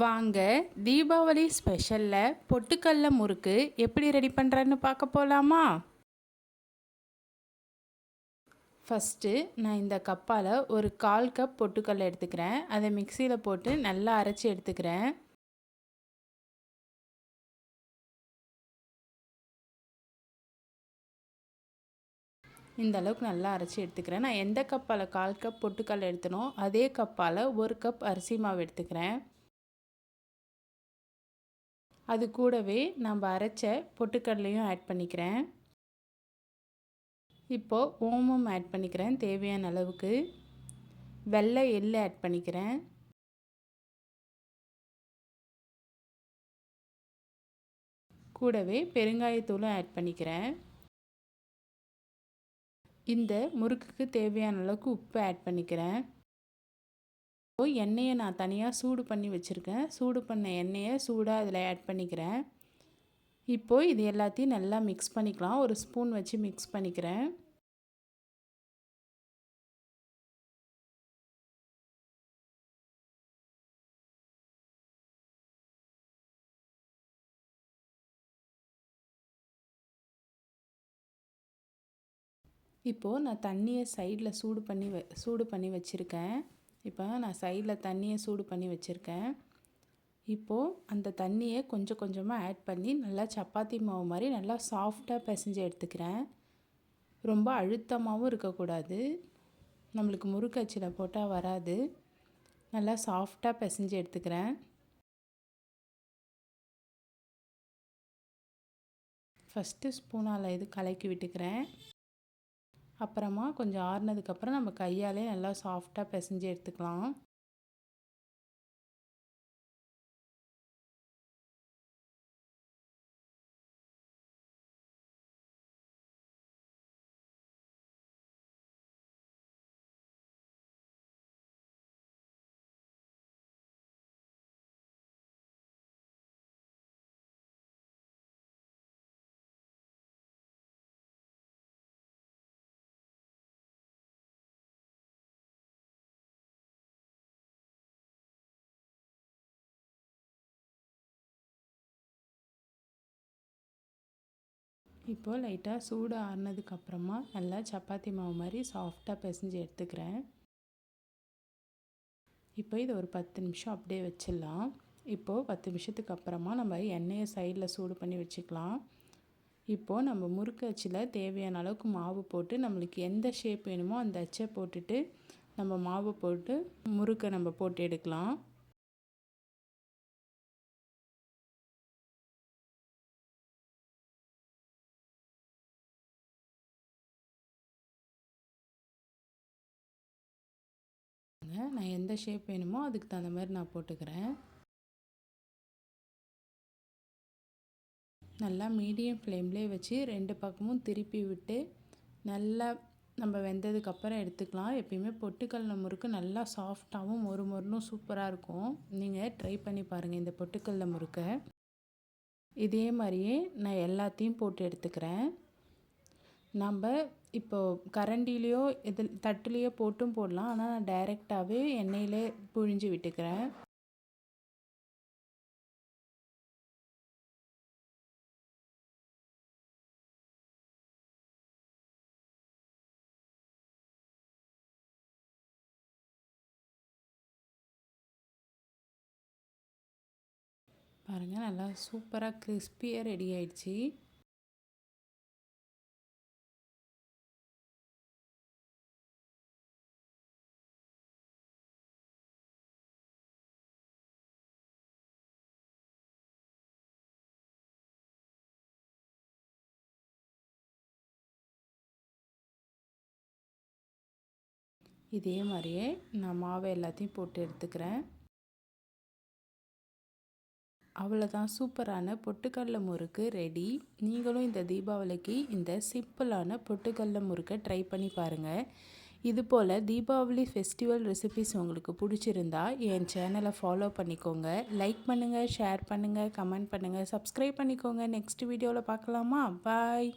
வாங்க தீபாவளி ஸ்பெஷலில் பொட்டுக்கல்ல முறுக்கு எப்படி ரெடி பண்ணுறேன்னு பார்க்க போகலாமா ஃபஸ்ட்டு நான் இந்த கப்பால் ஒரு கால் கப் பொட்டுக்கல்ல எடுத்துக்கிறேன். அதை மிக்சியில் போட்டு நல்லா அரைச்சி எடுத்துக்கிறேன். இந்த அளவுக்கு நல்லா அரைச்சி எடுத்துக்கிறேன். நான் எந்த கப்பால் கால் கப் பொட்டுக்கல்ல எடுத்தனோ அதே கப்பால் ஒரு கப் அரிசி மாவு எடுத்துக்கிறேன். அது கூடவே நம்ம அரைச்ச பொட்டுக்கடலையும் ஆட் பண்ணிக்கிறேன். இப்போது ஓமம் ஆட் பண்ணிக்கிறேன் தேவையான அளவுக்கு. வெள்ளை எள்ளு ஆட் பண்ணிக்கிறேன். கூடவே பெருங்காயத்தூளும் ஆட் பண்ணிக்கிறேன். இந்த முறுக்குக்கு தேவையான அளவுக்கு உப்பு ஆட் பண்ணிக்கிறேன். இப்போது எண்ணெயை நான் தனியாக சூடு பண்ணி வச்சுருக்கேன். சூடு பண்ண எண்ணெயை சூடாக அதில் ஆட் பண்ணிக்கிறேன். இப்போது இது எல்லாத்தையும் நல்லா மிக்ஸ் பண்ணிக்கலாம். ஒரு ஸ்பூன் வச்சு மிக்ஸ் பண்ணிக்கிறேன். இப்போது நான் தண்ணியை சைடில் சூடு பண்ணி வ சூடு பண்ணி வச்சுருக்கேன். இப்போ நான் சைடில் தண்ணியை சூடு பண்ணி வச்சுருக்கேன். இப்போது அந்த தண்ணியை கொஞ்சம் கொஞ்சமாக ஆட் பண்ணி நல்லா சப்பாத்தி மாவு மாதிரி நல்லா சாஃப்டாக பிசைஞ்சு எடுத்துக்கிறேன். ரொம்ப அழுத்தமாகவும் இருக்கக்கூடாது. நம்மளுக்கு முறுக்கச்சில் போட்டால் வராது. நல்லா சாஃப்டாக பிசைஞ்சு எடுத்துக்கிறேன். ஃபஸ்ட்டு ஸ்பூனால் இது கலக்கி விட்டுக்கிறேன். அப்புறமா கொஞ்சம் ஆறுனதுக்கப்புறம் நம்ம கையாலே நல்லா சாஃப்டாக பிசைஞ்சு எடுத்துக்கலாம். இப்போது லைட்டாக சூடு ஆறுனதுக்கப்புறமா நல்லா சப்பாத்தி மாவு மாதிரி சாஃப்டாக பிசைஞ்சு எடுத்துக்கிறேன். இப்போ இது ஒரு பத்து நிமிஷம் அப்படியே வச்சிடலாம். இப்போது பத்து நிமிஷத்துக்கு அப்புறமா நம்ம எண்ணெயை சைடில் சூடு பண்ணி வச்சுக்கலாம். இப்போது நம்ம முறுக்கு அச்சில் தேவையான அளவுக்கு மாவு போட்டு நம்மளுக்கு எந்த ஷேப் வேணுமோ அந்த அச்சை போட்டுட்டு நம்ம மாவு போட்டு முறுக்கை நம்ம போட்டு எடுக்கலாம். நான் எந்த ஷேப் வேணுமோ அதுக்கு தகுந்த மாதிரி நான் போட்டுக்கிறேன். நல்லா மீடியம் ஃப்ளேம்லேயே வச்சு ரெண்டு பக்கமும் திருப்பி விட்டு நல்லா நம்ம வெந்ததுக்கப்புறம் எடுத்துக்கலாம். எப்பயுமே பொட்டுக்கடல முறுக்கு நல்லா சாஃப்டாகவும் மொறு மொறுனும் சூப்பராக இருக்கும். நீங்கள் ட்ரை பண்ணி பாருங்கள் இந்த பொட்டுக்கடல முறுக்கை. இதே மாதிரியே நான் எல்லாத்தையும் போட்டு எடுத்துக்கிறேன். நம்ம இப்போது கரண்டிலேயோ இதில் தட்டுலேயோ போட்டும் போடலாம். ஆனால் நான் டைரெக்டாகவே எண்ணெயிலே புழிஞ்சு விட்டுக்கிறேன். பாருங்கள் நல்லா சூப்பராக கிறிஸ்பியாக ரெடி ஆயிடுச்சு. இதே மாதிரியே நான் மாவை எல்லாத்தையும் போட்டு எடுத்துக்கிறேன். அவ்வளோதான் சூப்பரான பொட்டுக்கடல முறுக்கு ரெடி நீங்களும் இந்த தீபாவளிக்கு இந்த சிம்பிளான பொட்டுக்கடல முறுக்கை ட்ரை பண்ணி பாருங்கள் இது போல் தீபாவளி ஃபெஸ்டிவல் ரெசிபிஸ் உங்களுக்கு பிடிச்சிருந்தா என் சேனலை ஃபாலோ பண்ணிக்கோங்க. லைக் பண்ணுங்கள் ஷேர் பண்ணுங்கள் கமெண்ட் பண்ணுங்கள் சப்ஸ்கிரைப் பண்ணிக்கோங்க. நெக்ஸ்ட் வீடியோவில் பார்க்கலாமா? பாய்